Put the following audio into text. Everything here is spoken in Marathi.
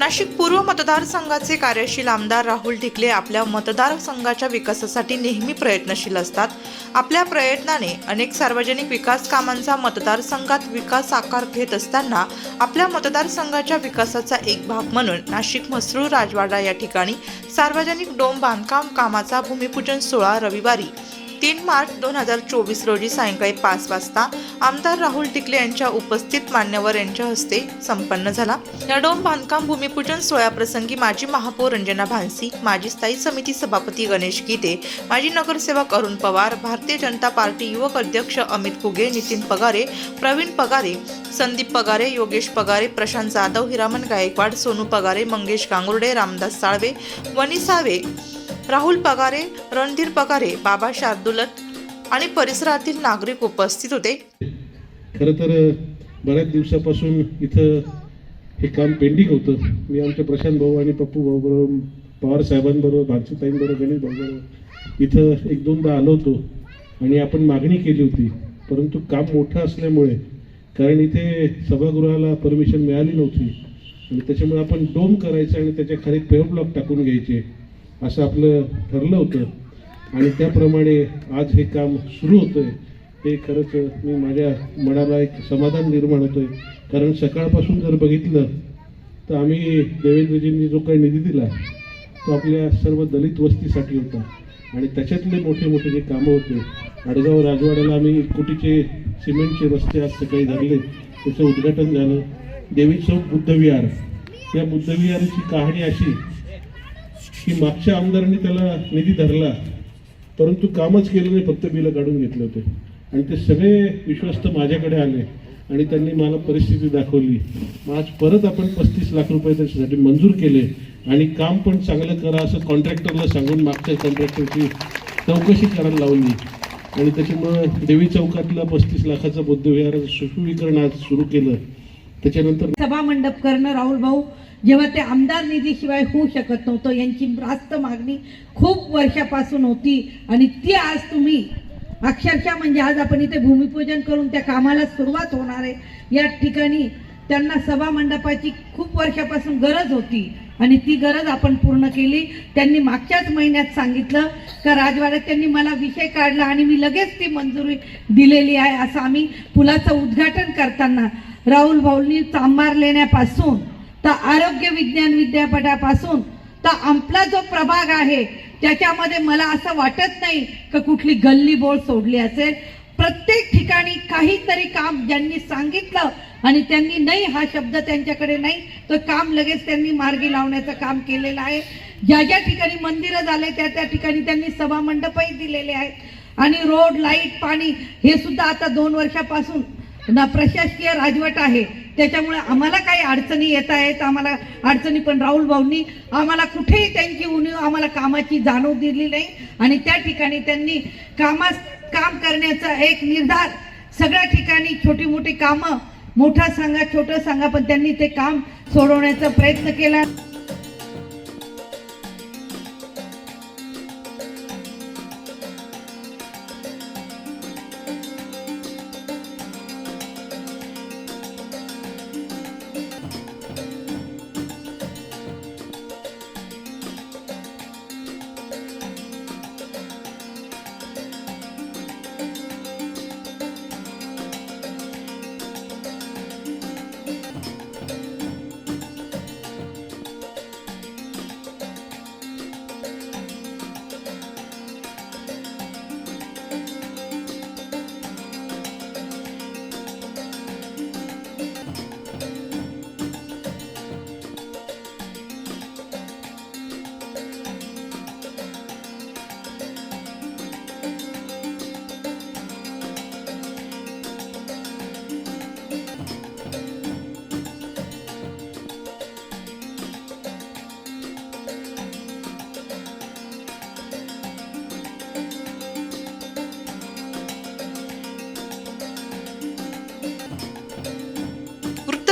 नाशिक पूर्व मतदारसंघाचे कार्यशील आमदार राहुल ढिकले आपल्या मतदारसंघाच्या विकासासाठी नेहमी प्रयत्नशील असतात. आपल्या प्रयत्नाने अनेक सार्वजनिक विकास कामांचा मतदारसंघात विकास आकार घेत असताना आपल्या मतदारसंघाच्या विकासाचा एक भाग म्हणून नाशिक म्हसरूळ राजवाडा या ठिकाणी सार्वजनिक डोम बांधकाम कामाचा भूमिपूजन सोहळा रविवारी तीन मार्च दोन हजार चोवीस रोजी सायंकाळी पाच वाजता आमदार राहुल टिकले यांच्या उपस्थित मान्यवर यांच्या हस्ते संपन्न झाला. या डोम बांधकाम भूमिपूजन सोहळ्याप्रसंगी माजी महापौर रंजना भानसी माजी स्थायी समिती सभापती गणेश गीते माजी नगरसेवक अरुण पवार भारतीय जनता पार्टी युवक अध्यक्ष अमित कुगे नितीन पगारे प्रवीण पगारे संदीप पगारे योगेश पगारे प्रशांत जाधव हिरामन गायकवाड सोनू पगारे मंगेश गांगुर्डे रामदास साळवे वनी सावे राहुल पगारे रणधीर पगारे बाबा शार्दुलत आणि परिसरातील नागरिक उपस्थित होते. खरं तर बऱ्याच दिवसापासून इथं हे काम पेंडिंग होतं. मी आमच्या प्रशांत भाऊ आणि पप्पू भाऊ बरोबर पवार साहेबांबरोबर भारतीताईंबरोबर गणेश भाऊबरोबर इथं एक दोनदा आलो होतो आणि आपण मागणी केली होती. परंतु काम मोठं असल्यामुळे कारण इथे सभागृहाला परमिशन मिळाली नव्हती. आणि त्याच्यामुळे आपण डोम करायचं आणि त्याच्याखाली पेव ब्लॉक टाकून घ्यायचे. असं आपलं ठरलं होतं. आणि त्याप्रमाणे आज हे काम सुरू होतं आहे हे खरंच मी माझ्या मनाला एक समाधान निर्माण होतोय. कारण सकाळपासून जर बघितलं तर आम्ही देवेंद्रजींनी जो काही निधी दिला तो आपल्या सर्व दलित वस्तीसाठी होता. आणि त्याच्यातले मोठे मोठे जे कामं होते आडगाव राजवाड्याला आम्ही कोटीचे सिमेंटचे रस्ते आज सकाळी धरले. त्याचं उद्घाटन झालं. देवी चौक बुद्धविहार. या बुद्धविहाराची कहाणी अशी की मागच्या आमदारांनी त्याला निधी धरला परंतु कामच केलं नाही फक्त बिलं काढून घेतले होते. आणि ते सगळे विश्वस्त माझ्याकडे आले आणि त्यांनी मला परिस्थिती दाखवली. मग आज परत आपण पस्तीस लाख रुपये त्याच्यासाठी मंजूर केले आणि काम पण चांगलं करा असं कॉन्ट्रॅक्टरला सांगून मागच्या कॉन्ट्रॅक्टरची चौकशी करायला लावली. आणि त्याच्यामुळं देवी चौकातलं पस्तीस लाखाचं बुद्धविहाराचं सुशोभीकरण आज सुरू केलं. त्याच्यानंतर सभा मंडप करणं राहुल भाऊ जेव्हा ते आमदार निधीशिवाय होऊ शकत नव्हतं यांची रास्त मागणी खूप वर्षापासून होती. आणि ती आज तुम्ही अक्षरशः म्हणजे आज आपण इथे भूमिपूजन करून त्या कामाला सुरुवात होणार आहे. या ठिकाणी त्यांना सभा मंडपाची खूप वर्षापासून गरज होती. आणि ती गरज आपण पूर्ण केली. त्यांनी मागच्याच महिन्यात सांगितलं का राजवाड्यात त्यांनी मला विषय काढला आणि मी लगेच ती मंजुरी दिलेली आहे असं आम्ही पुलाचं उद्घाटन करताना राहुल भाऊंनी चांबार लेण्यापासून तर आरोग्य विज्ञान विद्यापीठापासून तर आपला जो प्रभाग आहे त्याच्यामध्ये मला असं वाटत नाही का कुठली गल्ली बोळ सोडली असेल. प्रत्येक ठिकाणी काहीतरी काम ज्यांनी सांगितलं आणि त्यांनी नाही हा शब्द त्यांच्याकडे नाही तर काम लगेच त्यांनी मार्गी लावण्याचं काम केलेलं आहे. ज्या ज्या ठिकाणी मंदिरं झाले त्या त्या ठिकाणी त्यांनी सभा मंडपही दिलेले आहेत. आणि रोड लाइट पाणी हे सुद्धा आता दोन वर्षापासून ना प्रशासकीय राजवट आहे त्याच्यामुळे आम्हाला काही अडचणी येत आहेत आम्हाला अडचणी पण राहुल भाऊंनी आम्हाला कुठेही त्यांची उणीव आम्हाला कामाची जाणीव दिली नाही. आणि त्या ठिकाणी त्यांनी कामास काम करण्याचा एक निर्धार सगळ्या ठिकाणी छोटी मोठी कामं मोठा सांगा छोटं सांगा पण त्यांनी ते काम सोडवण्याचा प्रयत्न केला.